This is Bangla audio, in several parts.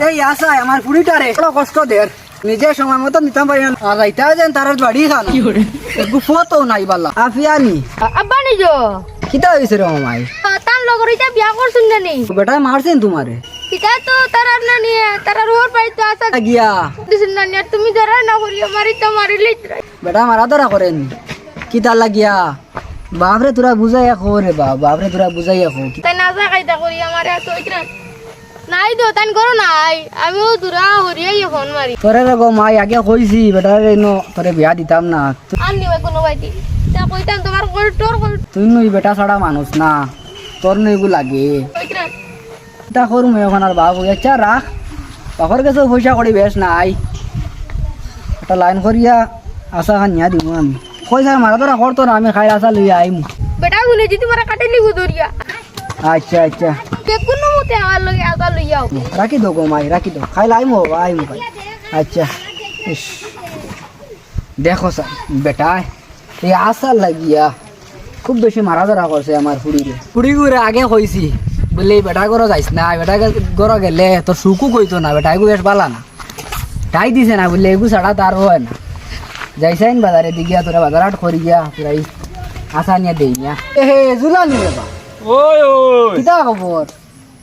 এই আসাই আমার কুড়িটারে বড় কষ্ট দের নিজে সময় মতো নিতাম পারি না। আর রাইতা যেন তার বাড়ি খান। গুফতো নাই বাল্লা আফিয়ানি। আব্বা নিজ। কিতা হয়েছে রে মামাই? তার লগর ইটা বিয়া করছুন না নি বেটা মারছেন তোমারে ইটা তো তারার না নিয়ে তারার ওর বাড়ি তো আসা গিয়া। দিছেন না নিয়ে তুমি ধরা না করিও মারি তো মারিলে বেটা মারা ধরা করেন কিতা লাগিয়া। বাপরে তোরা বুঝাই খো রে বাপ বাপরে তোরা বুঝাই খো তাই না যা কাইদা করি আমার এত ইতরা নাই তো তাই করো নাই। আমিও দূরা হরিয়াই ফোন মারি তোরে রে গো মাই আগে কইছি বেটা রে নো তোরে বিয়া দিতাম না। আর নিবে কোনো বাইতি তা কইতাম তোমার কল তোর কল তুই নই বেটা ছাড়া মানুষ না। তোর নইগু লাগে। ইতরা তা করুম এখন আর বাবু আচ্ছা রাখ বাপর কাছে পয়সা করি বেশ নাই। একটা লাইন করিয়া আশা খান নিয়া দিব আমি। পয়সা মারা ধরা করতো না আমি খাই আসা লইয়া আইম বেটা গুনে যদি মারা কাটে লিগু দরিয়া আচ্ছা আচ্ছা। কে কোনো মতে আমার লগে আগা লইয়াও রাখি দো গো মাই রাখি দো। খাই লাইম আইম খাই আচ্ছা। দেখো স্যার বেটা এই আশা লাগিয়া খুব বেশি মারা ধরা করছে আমার ফুড়িরে ফুড়ি গুড়ে আগে কইছি বলে বেটা গরো যাইস না বেটা গরো গেলে তোর সুকু কইতো না বেটা এগু বেশ বালা না। তাই দিছে না বললে এগু ছাড়া তার হয় না। যাইসাইন বাজারে দিগিয়া তোরা বাজার হাট করি গিয়া তোরা আশা নিয়ে দেই না এ হে জুলা নিবে বা ওই ওই। কিতা খবর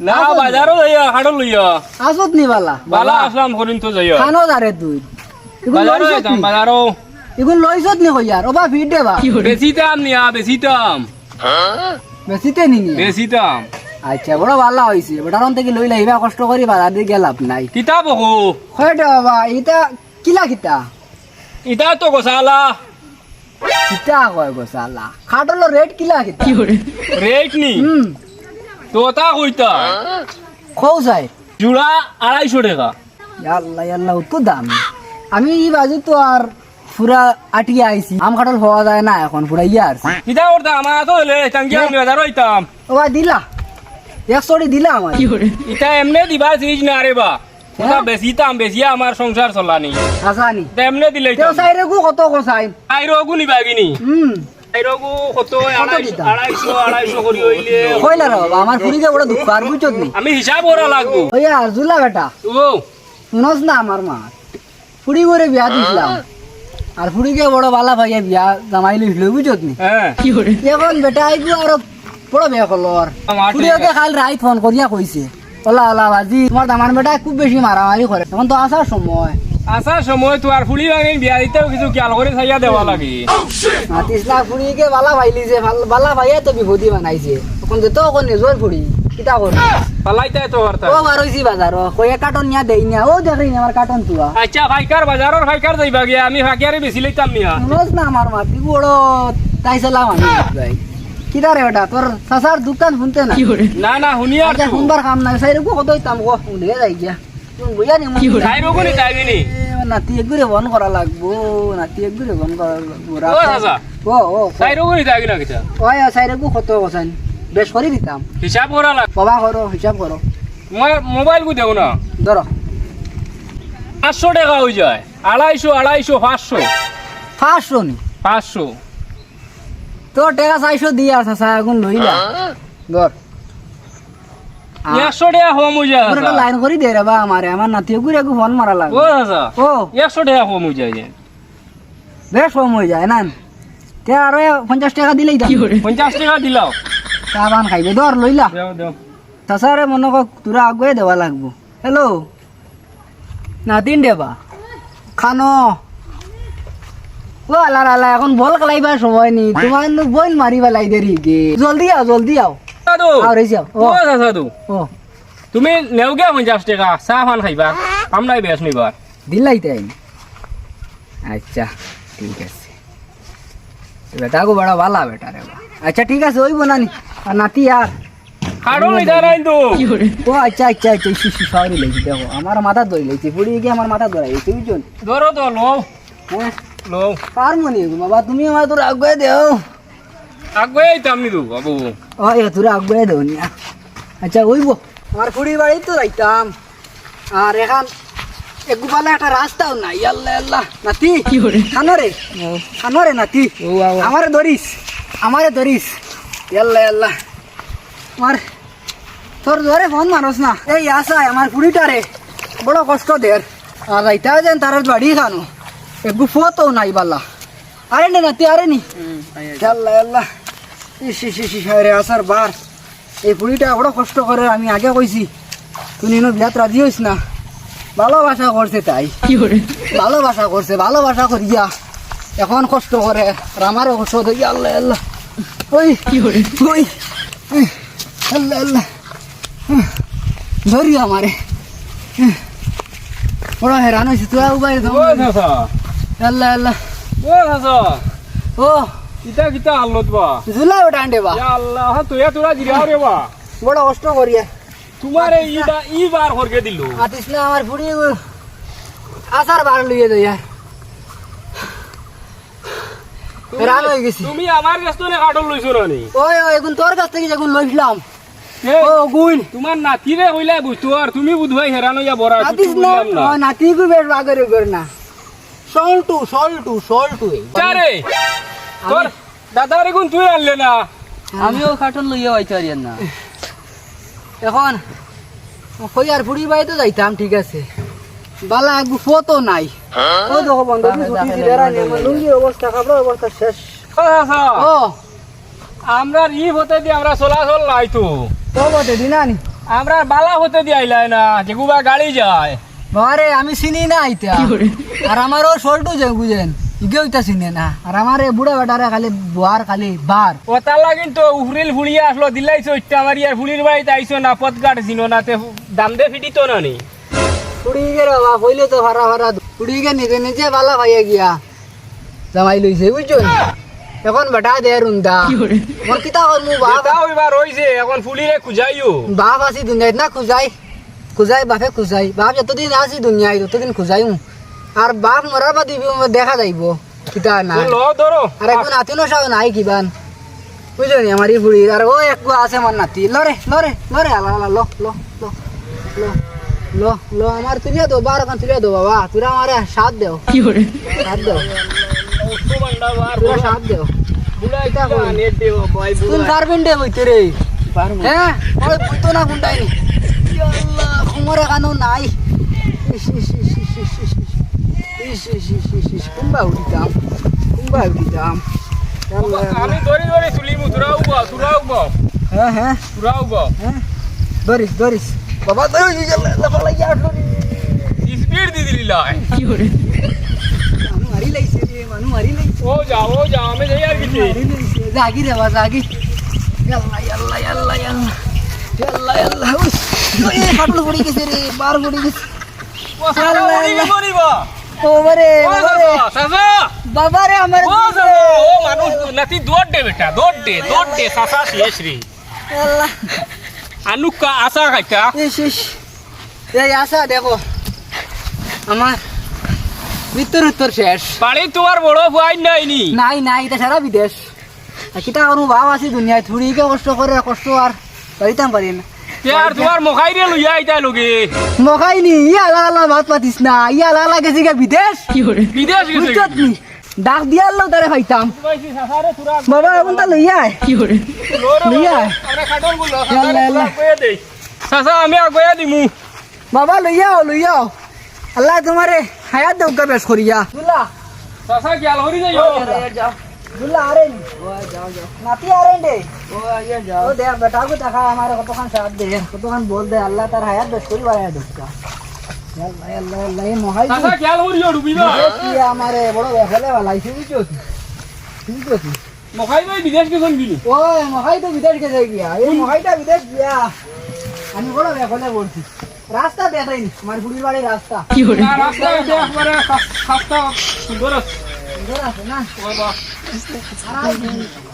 না বাজারও যাইয়া হাটও লইয়া। আসত নি বালা? বালা আসলাম করিন তো যাইয়া। খানো দারে তুই বাজারও যাইতাম নি? বাজারও এগুন লইছত নি কইয়ার ওবা ফিট দেবা বেশি দাম নিয়া বেশি দাম। বেশিতে নি নিয়া? বেশি দাম। আচ্ছা বড় ভালো হইছে বেটারন থেকে লইলে ইবা কষ্ট করি বাজার দিয়ে গেলাপ নাই। কিতাব হো কয়টা বাবা এটা কিলা কিতা? ইটা তো গোসালা কিতা কয় গো সালা খাটলো রেট কিলা কিতা? রেট নি? হুম তোতা কইতা? খৌ চাই। জুড়া আড়াইশো টাকা। আল্লাহ আল্লাহ তো দাম। আমি এই বাজু তো আর পুরা আটিয়ে আইছি আম খাটল হওয়া যায় না এখন পুরা ইয়ার কিতা করতাম আমার তো হলে টাঙ্কি আমি বাজারও হইতাম ও দিলা। একশোটি দিলা আমার ইটা এমনে দিবা চিজ না রে বা। ওটা আমার সংসার চলানি আসানি তা দিলে তেও সাইরে গু কত নিবা হুম করি হইলে কইলা রে দুঃখ আর নি আমি হিসাব করা লাগবো ওইয়া জুলা বেটা ও শুনস না আমার মা ফুড়ি করে বিয়া দিছিলাম আর ফুড়িকে বড় বালা ভাইয়া বিয়া জামাই লইছিল বুঝছত নি হ্যাঁ এখন বেটা আইগু আর বড় বিয়া করল আর ফুড়িওকে খাল রাই ফোন করিয়া কইছে ওলা ওলা বাজি তোমার দামান বেটা খুব বেশি মারামারি করে এখন তো আসার সময়। আসার সময় তো আর ফুলি ভাঙি বিয়া দিতেও কিছু খেয়াল করে চাইয়া দেওয়া লাগে। মাতিস লাখ ফুড়িকে বালা ভাইলিছে ভাল- বালা ভাইয়া তো বিভূতি বানাইছে। তখন ফুড়ি কিতা করি পালাইতে তো পারতা ও বার হইছি বাজার কয়ে কার্টন নিয়া দেই না ও দেখি আমার কার্টন তুয়া আচ্ছা ভাইকার বাজারের ভাইকার যাইবা গিয়া আমি ভাইকারে বেশি লইতাম নিয়া না আমার মাতি বড় তাই সালাম আমি ভাই। কিটা রে বেটা? তোর সাসার দোকান শুনতে না না না শুনি আর শুনবার কাম নাই। সাইরে কো কত ইতাম গো শুনে যাই গিয়া। তুমি বুঝা নি তাই রকম নি তাই নি নাতি একগুরে বন করা লাগবো নাতি একগুরে বন করা লাগবো। ও চাচা। ও ও তাই রকম নি তাই না কিতা ওই সাইরে কো কত কসান বেশ করে দিতাম। হিসাব করা লাগ বাবা করো হিসাব করো মই মোবাইল কু দেও না। ধরো পাঁচশো টাকা হয়ে যায়। আড়াইশো আড়াইশো পাঁচশো। পাঁচশো নি? পাঁচশো। তোর টাকা চাইশো দিয়ে আর সাসা এখন লইলা। ধর। একশো টাকা কম হয়ে যায় তোর একটা চাচা। লাইন করে দে রে বা আমারে আমার নাতি ঘুরে ফোন মারা ও চাচা ও। একশো টাকা কম হয়ে যায় বেশ কম হয়ে যায় না তে আরও পঞ্চাশ টাকা দিলেই দাম পঞ্চাশ টাকা দিলাও। চা পান খাইবে ধর লইলা। দেও তাছাড়া মনে কর তোরা আগুয়ে দেওয়া লাগবো। হ্যালো নাতিন দেবা। খানো। ও আল্লাহ আল্লাহ এখন বল খেলাইবার সময় নি তোমার বইন মারিবা লাই দেরি গে। জলদি আও জলদি আও। দাদু আও রে যাও ও। ও ও। তুমি নেও গে পঞ্চাশ টাকা চাহ পান খাইবা। কাম নাই বেশ নিবার দিলাই তাই। আচ্ছা ঠিক আছে। বেটা গো বড় ভালা বেটা রে আচ্ছা ঠিক আছে ওই বানানি আর নাতি আর নাই তো। ও আচ্ছা আচ্ছা আচ্ছা শিশু সরি লেগেছি দেখো। আমার মাথা ধরে লেগেছে গিয়ে আমার মাথা ধরে গেছে বুঝছ ধরো তো লো। হ্যাঁ লো বাবা তুমি আমার তোর আগুয়ে দেও। বাবু। ও এ তোর আগুয়ে দেও নি। আচ্ছা ওইব আমার পুড়ি বাড়ি তো যাইতাম। আর এখন এগুবালা একটা রাস্তাও নাই আল্লাহ আল্লাহ। নাতি খানো রে খানো রে নাতি। আমারে ধরিস আমারে ধরিস। আল্লাহ আল্লাহ। আমার তোর ধরে ফোন মারস না। এই আসাই আমার পুড়িটা রে বড় কষ্ট দের আর রাইতা যেন তার বাড়ি খানো। একটু ফতো নাই বাল্লা আরে নে নাতি আরে নি। আল্লাহ আল্লাহ ইস ইস ইস রে আসার বার। এই পুরিটা বড় কষ্ট করে আমি আগে কইছি তুই নিনো বিয়াত রাজি হইস না। ভালোবাসা করছে তাই। ভালোবাসা করছে ভালোবাসা করিয়া এখন কষ্ট করে আর আমারও কষ্ট দেখি আল্লাহ আল্লাহ। ওই ওই উহ, আল্লাহ আল্লাহ। উহ, ধরি আমারে। বড় হেরান হয়েছে তুই উবাই আল্লাহ আল্লাহ ও চাচা ও কিতা কিতা আল্লত বা জুলা ওটা বা আল্লাহ তুই তোরা জিরাও রে বা বড় কষ্ট করিয়া তোমার ইবা- ই বার হরকে দিল আতিস না আমার ফুড়ি আসার বার লইয়ে যাই হেরান হয়ে গেছি তুমি আমার কাছ থেকে কাটল লইছো নানি ওই ওই এখন তোর কাছ থেকে যখন লইছিলাম ও গুণ তোমার নাতিরে হইলা বুঝতো আর তুমি বুধবাই হেরান হইয়া বড় আতিস না নাতি কু বেশ কর না সল্টু সল্টু সল্টু চারে তোর দাদারে কোন তুই আনলে না। আমিও কার্টুন লইয়া পারি না। এখন কই আর ফুড়ি বাই তো যাইতাম ঠিক আছে। বালা গুফো তো নাই। ও দেখো বন্ধ ছুটি দিলে রানি আমার লুঙ্গির অবস্থা কাপড়ের অবস্থা শেষ। ও আমরা ই হতে দিয়ে আমরা চলাচল নাই তো। তো বটে দিনানি। আমরা বালা হতে দিয়ে আইলাই না যেগুবা গাড়ি যায়। বাবারে আমি চিনি না আইতা আর আমারও সল্টু যে বুঝেন ইগেও ইতা চিনে না। আর আমারে বুড়া বেটারে খালি বুয়ার খালি বার ও তার লাগিন তো উফরিল ফুলিয়া আসলো দিলাইছো ইচ্ছা মারি আর ফুলির বাড়িতে আইছো না পথ কাট ছিল না তে দাম দে ফিটি তো না নি? উড়িগে রে বাবা কইলে তো ভাড়া ভাড়া। উড়িগে নিজে নিজে বালা ভাইয়া গিয়া জামাই লইছে বুঝছ এখন বেটা দে রুন্দা মোর কিতা করমু বাপ এটা হইবার রইছে এখন ফুলিরে খুঁজাইও। বাপ আছি দুনিয়াত না খুঁজাই। খুঁজাই বাপে খুঁজাই। বাপ যতদিন আছি দুনিয়ায় ততদিন খুঁজাই আর বাপ মরার বাদ দেখা যাইব। কিতা না আর এখন নাতিনো সাও নাই কিবান। বুঝলি নি আমার এই বুড়ি আর ও এক আছে আমার নাতি। লরে লরে লরে আলা আলা লো লো লো লো লো লো আমার তুলিয়া দো বার এখন তুলিয়া দো বাবা। তোরা আমারে সাথ দেও। সাথ দেও। তোরা সাথ দেও। বুড়া এটা পারবেন দে বইতে রে হ্যাঁ ওই না গুন্ডাই নি আল্লাহ। মরে কানো নাই কোনবা উঠিতাম কোনবা উঠিতাম আমি দৌড়ি দৌড়ি তুলিমু তোরা উব তোরা উব হ্যাঁ হ্যাঁ তোরা উব হ্যাঁ দৌড়িস দৌড়িস বাবা দৌড়ি লফা লাগিয়া উঠল স্পিড দি দিলি লাই কি করে মানু মারি লাইছে রে মানু মারি লাইছে ও যা ও যা আমি যাই আর কিছু মারি লাইছে জাগি রে বাবা জাগি আল্লাহ আল্লাহ আল্লাহ আল্লাহ আল্লাহ আল্লাহ ফাটলো পড়ি গেছে রে বার পড়ি গেছে। বাবা আমার ও মানুষ নাতি দৌড় দে বেটা দৌড় দে দৌড় দে সাসা শেষ রে। আল্লাহ। আনুকা আশা খাইতা ইস ইস। এই আসা দেখো। আমার উত্তর শেষ। বাড়ি তোমার বড় ভয় নাই নি? নাই নাই এটা সারা বিদেশ। করব বাপ আছি দুনিয়ায়। থুড়িকে কষ্ট করে কষ্ট আর পারিতাম পারি না। তে তোমার মখাই রে লইয়া আইতা লগে। মখাইনি ইয়া আলা আলা ভাত পাতিস না ইয়া আলা গেছি গা বিদেশ। বিদেশ গেছে নি ডাক দিয়া আল্লাহ তারে তুরা বাবা এখন তা লইয়া আয় লইয়া আয়। গুলো। সাসা আমি আগয়া দিমু। বাবা লইয়া আও লইয়া আও আল্লাহ তোমারে হায়াত দেউকা বেশ করিয়া সাসা কি আল হরি যাইও दूल्हा आ रहे हैं। वो जाओ जाओ। नाती आ रहे हैं नहीं वो आइए जाओ। वो दे बेटा को तखा हमारे को खान साथ दे। को खान बोल दे अल्लाह तेरा हयात बस्कुरी वाला है दुख का। यार भाई अल्लाह अल्लाह मोहाई तखा क्या हो रही हो डूबी ना? ये हमारे बड़ो बेफले वाला इसी भी चोस ठीक है मोहाई भाई विदेश के सन गिली ओए मोहाई तो विदेश के जाएगी यार ये मोहाई तो विदेश गया আমি বড় बोलती रास्ता देख रही নি আমার वाली रास्ता। রাস্তা কি হলো রাস্তা একবারে সস্তা সুন্দর সুন্দর আছে না বাবা 알아.